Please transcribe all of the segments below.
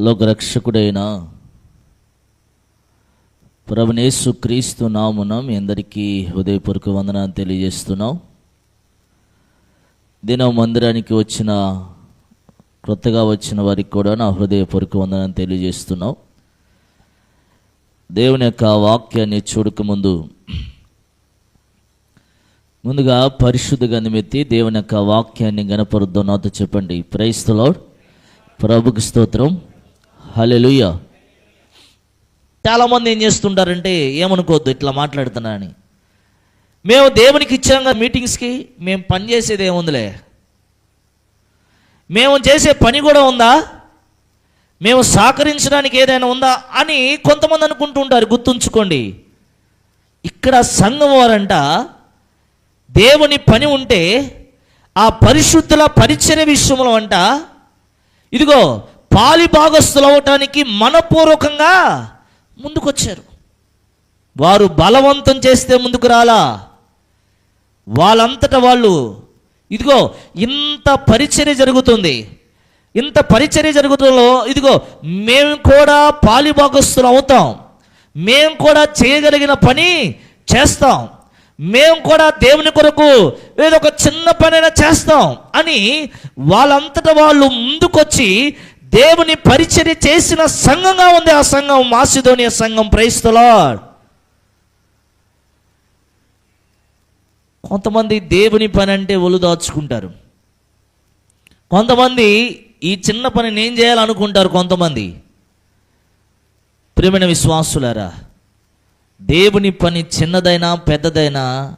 లోకరక్షకుడైన ప్రభునేసు క్రీస్తు నామున మీ అందరికీ హృదయపూర్వక వందనాన్ని తెలియజేస్తున్నాం. దినం మందిరానికి వచ్చిన క్రొత్తగా వచ్చిన వారికి కూడా నా హృదయపూర్వక వందనాన్ని తెలియజేస్తున్నాం. దేవుని యొక్క వాక్యాన్ని చూడక ముందు ముందుగా పరిశుద్ధ గనిమెత్తి దేవుని యొక్క వాక్యాన్ని గణపరుద్దాం నాతో చెప్పండి. ప్రైస్తలో ప్రభుకి స్తోత్రం. హలెలుయ చాలామంది ఏం చేస్తుంటారంటే ఏమనుకోవద్దు ఇట్లా మాట్లాడుతున్నా అని. మేము దేవునికి ఇచ్చాం కదా మీటింగ్స్కి మేము పని చేసేది ఏముందిలే. మేము చేసే పని కూడా ఉందా? మేము సహకరించడానికి ఏదైనా ఉందా? అని కొంతమంది అనుకుంటుంటారు గుర్తుంచుకోండి. ఇక్కడ సంఘం వారంట దేవుని పని ఉంటే ఆ పరిశుద్ధుల పరిచయ విషయంలో అంట ఇదిగో పాలి భాగస్థులు అవటానికి మనపూర్వకంగా ముందుకొచ్చారు. వారు బలవంతం చేస్తే ముందుకు రాలా. వాళ్ళంతట వాళ్ళు ఇదిగో ఇంత పరిచర్య జరుగుతుంది. ఇంత పరిచర్య జరుగుతుందో ఇదిగో మేము కూడా పాలిభాగస్తులు అవుతాం. మేము కూడా చేయగలిగిన పని చేస్తాం. మేము కూడా దేవుని కొరకు ఏదో ఒక చిన్న పనైనా చేస్తాం అని వాళ్ళంతటా వాళ్ళు ముందుకొచ్చి దేవుని పరిచర్య చేసిన సంఘంగా ఉంది ఆ సంఘం మాసిధోనియ సంఘం. ప్రైస్తలాడ్ కొంతమంది దేవుని పని అంటే ఒలు దాచుకుంటారు. కొంతమంది ఈ చిన్న పని నేను చేయాలనుకుంటారు కొంతమంది? ప్రేమైన విశ్వాసులారా దేవుని పని చిన్నదైనా పెద్దదైనా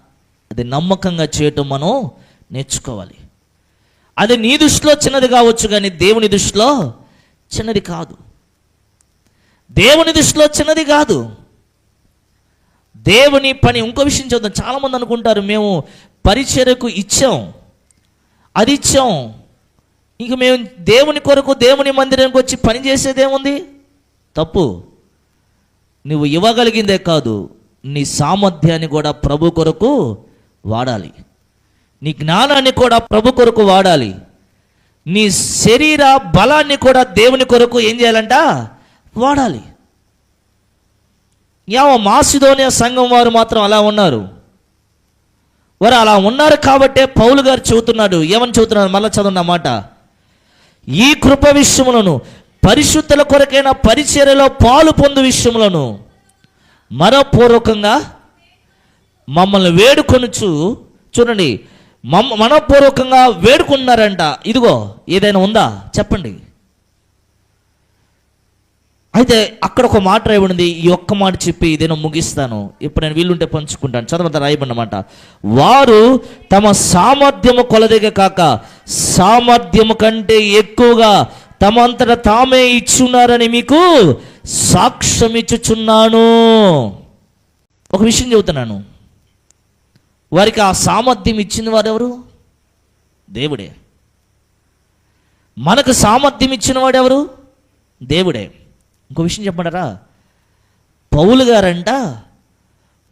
అది నమ్మకంగా చేయటం మనం నేర్చుకోవాలి. అది నీ దృష్టిలో చిన్నది కావచ్చు కానీ దేవుని దృష్టిలో చిన్నది కాదు. దేవుని దృష్టిలో చిన్నది కాదు. దేవుని పని ఇంకో విషయం చూద్దాం చాలామంది అనుకుంటారు మేము పరిచర్యకు ఇచ్చాం. అది ఇచ్చాం. ఇంక మేము దేవుని కొరకు దేవుని మందిరానికి వచ్చి పని చేసేదేముంది? తప్పు. నువ్వు ఇవ్వగలిగిందే కాదు నీ సామర్థ్యాన్ని కూడా ప్రభు కొరకు వాడాలి. నీ జ్ఞానాన్ని కూడా ప్రభు కొరకు వాడాలి. నీ శరీర బలాన్ని కూడా దేవుని కొరకు ఏం చేయాలంట? వాడాలి. యావ మాసిదోనియ సంఘం వారు మాత్రం అలా ఉన్నారు. వారు అలా ఉన్నారు కాబట్టే పౌలు గారు చెబుతున్నాడు. ఏమని చెబుతున్నాడు? మళ్ళీ చదువున్న మాట. ఈ కృప విషయములను పరిశుద్ధుల కొరకైన పరిచర్యలో పాలు పొందు విషయములను మనపూర్వకంగా మమ్మల్ని వేడుకొనుచు చూడండి. మనపూర్వకంగా వేడుకున్నారంట. ఇదిగో ఏదైనా ఉందా? చెప్పండి. అయితే అక్కడ ఒక మాట రాయబడింది ఈ ఒక్క మాట చెప్పి ఇదేనో ముగిస్తాను. ఇప్పుడు నేను వీలుంటే పంచుకుంటాను. చదవత రాయబడినమాట. వారు తమ సామర్థ్యము కొలదిగ కాక సామర్థ్యము కంటే ఎక్కువగా తమంతట తామే ఇచ్చున్నారని మీకు సాక్ష్యం ఇచ్చుచున్నాను ఒక విషయం చెబుతున్నాను. వారికి ఆ సామర్థ్యం ఇచ్చింది వారెవరు? దేవుడే. మనకు సామర్థ్యం ఇచ్చిన వాడెవరు దేవుడే. ఇంకో విషయం చెప్పమంటారా? పౌలు గారంట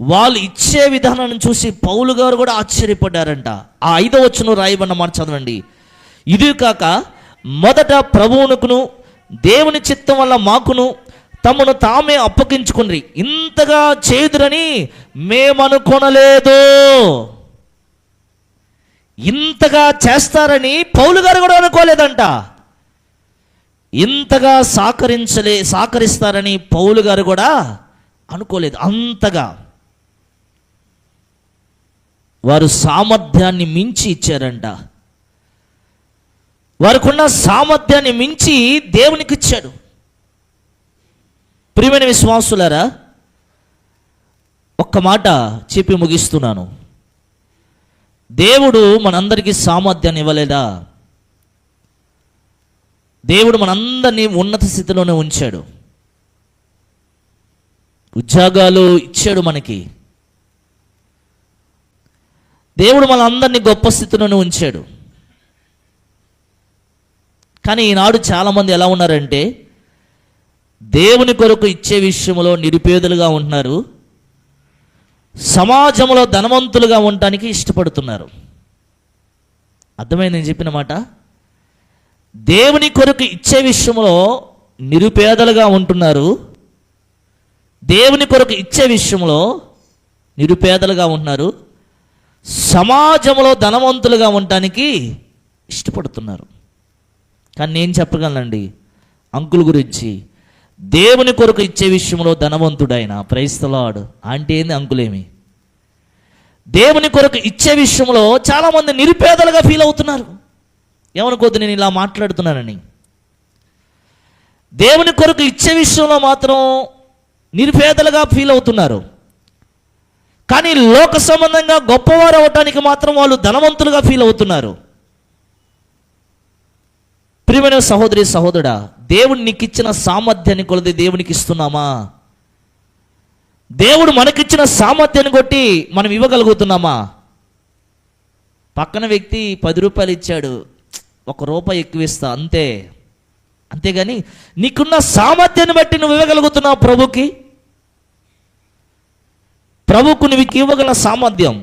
వాళ్ళు ఇచ్చే విధానాన్ని చూసి పౌలు గారు కూడా ఆశ్చర్యపడ్డారంట. ఆ ఐదో వచ్చును రాయబడిన మాట చదవండి. ఇది కాక మొదట ప్రభువునకును దేవుని చిత్తం వల్ల మాకును తమను తామే అప్పగించుకుని ఇంతగా చేదురని మేమనుకొనలేదు. ఇంతగా చేస్తారని పౌలు గారు కూడా అనుకోలేదంట. ఇంతగా సహకరించలే సహకరిస్తారని పౌలు గారు కూడా అనుకోలేదు. అంతగా. వారు సామర్థ్యాన్ని మించి ఇచ్చారంట. వారికున్న సామర్థ్యాన్ని మించి దేవునికి ఇచ్చాడు ప్రియమైన విశ్వాసులారా ఒక్క మాట చెప్పి ముగిస్తున్నాను. దేవుడు మనందరికీ సామర్థ్యాన్ని ఇవ్వలేదా? దేవుడు మనందరినీ ఉన్నత స్థితిలోనే ఉంచాడు. ఉద్యోగాలు ఇచ్చాడు మనకి. దేవుడు మనందరినీ గొప్ప స్థితిలోనే ఉంచాడు. కానీ ఈనాడు చాలామంది ఎలా ఉన్నారంటే దేవుని కొరకు ఇచ్చే విషయంలో నిరుపేదలుగా ఉంటున్నారు. సమాజంలో ధనవంతులుగా ఉండటానికి ఇష్టపడుతున్నారు. అర్థమైంది నేను చెప్పిన మాట? దేవుని కొరకు ఇచ్చే విషయంలో నిరుపేదలుగా ఉంటున్నారు. దేవుని కొరకు ఇచ్చే విషయంలో నిరుపేదలుగా ఉంటున్నారు. సమాజంలో ధనవంతులుగా ఉండటానికి ఇష్టపడుతున్నారు. కానీ నేను చెప్పగలనండి అంకుల్ గురించి దేవుని కొరకు ఇచ్చే విషయంలో ధనవంతుడైన ప్రైస్తలాడు అంటే ఏంది అంకులేమి? దేవుని కొరకు ఇచ్చే విషయంలో చాలామంది నిరుపేదలుగా ఫీల్ అవుతున్నారు. ఏమనుకోద్దు నేను ఇలా మాట్లాడుతున్నానని. దేవుని కొరకు ఇచ్చే విషయంలో మాత్రం నిరుపేదలుగా ఫీల్ అవుతున్నారు. కానీ లోక సంబంధంగా గొప్పవారు అవటానికి మాత్రం వాళ్ళు ధనవంతులుగా ఫీల్ అవుతున్నారు. ప్రియమైన సహోదరి సహోదరుడా దేవుడు నీకు ఇచ్చిన సామర్థ్యాన్ని కొలది దేవునికి ఇస్తున్నామా? దేవుడు మనకిచ్చిన సామర్థ్యాన్ని కొట్టి మనం ఇవ్వగలుగుతున్నామా? పక్కన వ్యక్తి పది రూపాయలు ఇచ్చాడు ఒక రూపాయి ఎక్కువ ఇస్తా అంతే. అంతేగాని నీకున్న సామర్థ్యాన్ని బట్టి నువ్వు ఇవ్వగలుగుతున్నావు ప్రభుకి? ప్రభుకు నువ్వు ఇవ్వగల సామర్థ్యం.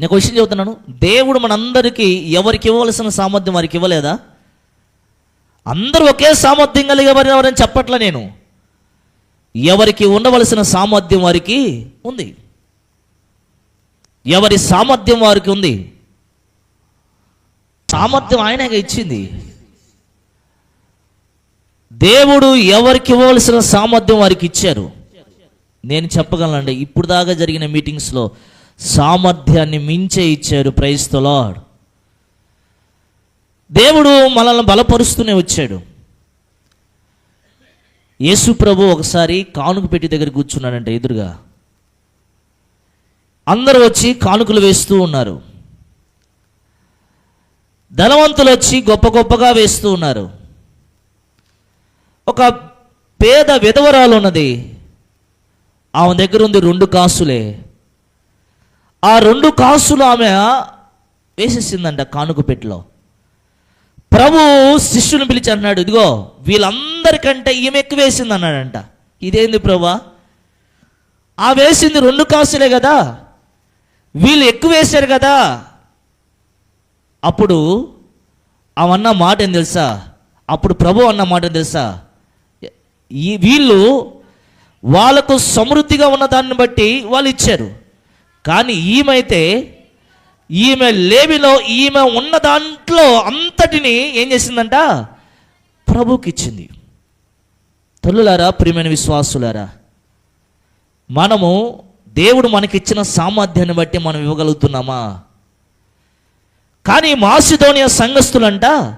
నేను క్వశ్చన్ విషయం చెబుతున్నాను దేవుడు మనందరికీ ఎవరికి ఇవ్వవలసిన సామర్థ్యం వారికి ఇవ్వలేదా? అందరూ ఒకే సామర్థ్యం కలిగేవారు ఎవరని చెప్పట్లే నేను. ఎవరికి ఉండవలసిన సామర్థ్యం వారికి ఉంది. ఎవరి సామర్థ్యం వారికి ఉంది? సామర్థ్యం ఆయనగా ఇచ్చింది. దేవుడు ఎవరికి ఇవ్వవలసిన సామర్థ్యం వారికి ఇచ్చారు? నేను చెప్పగలనండి ఇప్పుడు దాకా జరిగిన మీటింగ్స్లో సామర్థ్యాన్ని మించే ఇచ్చారు. ప్రైస్తో దేవుడు మనల్ని బలపరుస్తూనే వచ్చాడు. యేసు ప్రభు ఒకసారి కానుక పెట్టి దగ్గర కూర్చున్నాడంట ఎదురుగా. అందరూ వచ్చి కానుకలు వేస్తూ ఉన్నారు. ధనవంతులు వచ్చి గొప్ప గొప్పగా వేస్తూ ఉన్నారు. ఒక పేద విధవరాలు ఉన్నది. ఆమె దగ్గర ఉంది రెండు కాసులే. ఆ రెండు కాసులు ఆమె వేసేసిందంట కానుక పెట్టిలో. ప్రభు శిష్యుని పిలిచి అన్నాడు ఇదిగో వీళ్ళందరికంటే ఈమె ఎక్కువ వేసింది అన్నాడంట. ఇదేంది ప్రభా? ఆ వేసింది రెండు కాసులే కదా? వీళ్ళు ఎక్కువ వేశారు కదా? అప్పుడు అవన్న మాట ఏం తెలుసా? అప్పుడు ప్రభు అన్న మాట ఏం తెలుసా? ఈ వీళ్ళు వాళ్ళకు సమృద్ధిగా ఉన్న దాన్ని బట్టి వాళ్ళు ఇచ్చారు. కానీ ఈమైతే ఈమె లేవిలో ఈమె ఉన్న దాంట్లో అంతటిని ఏం చేసిందంట? ప్రభుకి ఇచ్చింది తల్లులారా ప్రియమైన విశ్వాసులారా మనము దేవుడు మనకిచ్చిన సామర్థ్యాన్ని బట్టి మనం ఇవ్వగలుగుతున్నామా? కానీ మాసిధోనియ సంఘస్థులంట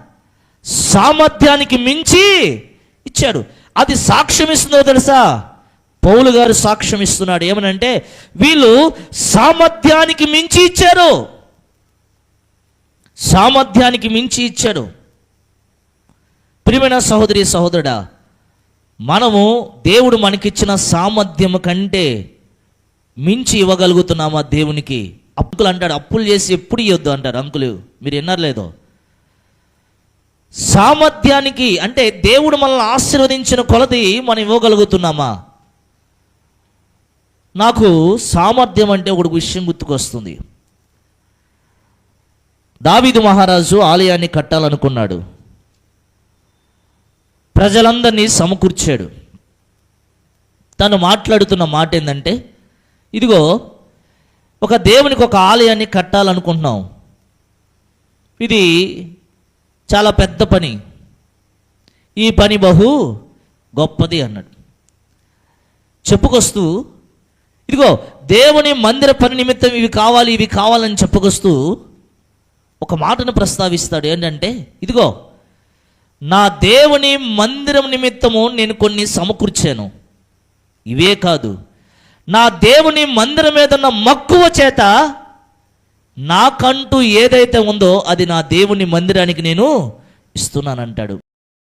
సామర్థ్యానికి మించి ఇచ్చాడు. అది సాక్ష్యం ఇస్తుందో తెలుసా? పౌలు గారు సాక్ష్యం ఇస్తున్నాడు ఏమనంటే వీళ్ళు సామర్థ్యానికి మించి ఇచ్చారు. సామర్థ్యానికి మించి ఇచ్చాడు. ప్రియమైన సహోదరి సహోదరుడా మనము దేవుడు మనకిచ్చిన సామర్థ్యం కంటే మించి ఇవ్వగలుగుతున్నామా దేవునికి? అప్పులు అంటాడు అప్పులు చేసి ఎప్పుడు ఇవ్వద్దు అంటారు అంకులు. మీరు విన్నారు లేదో? సామర్థ్యానికి అంటే దేవుడు మనల్ని ఆశీర్వదించిన కొలది మనం ఇవ్వగలుగుతున్నామా? నాకు సామర్థ్యం అంటే ఒక విషయం గుర్తుకొస్తుంది. దావీదు మహారాజు ఆలయాన్ని కట్టాలనుకున్నాడు. ప్రజలందరినీ సమకూర్చాడు. తను మాట్లాడుతున్న మాట ఏంటంటే ఇదిగో ఒక దేవునికి ఒక ఆలయాన్ని కట్టాలనుకుంటున్నాం. ఇది చాలా పెద్ద పని. ఈ పని బహు గొప్పది అన్నాడు. చెప్పుకొస్తూ ఇదిగో దేవుని మందిర పని నిమిత్తం ఇవి కావాలి ఇవి కావాలని చెప్పుకొస్తూ ఒక మాటను ప్రస్తావిస్తాడు. ఏంటంటే ఇదిగో నా దేవుని మందిరం నిమిత్తము నేను కొన్ని సమకూర్చాను. ఇవే కాదు నా దేవుని మందిరం మీద ఉన్న మక్కువ చేత నాకంటూ ఏదైతే ఉందో అది నా దేవుని మందిరానికి నేను ఇస్తున్నానంటాడు.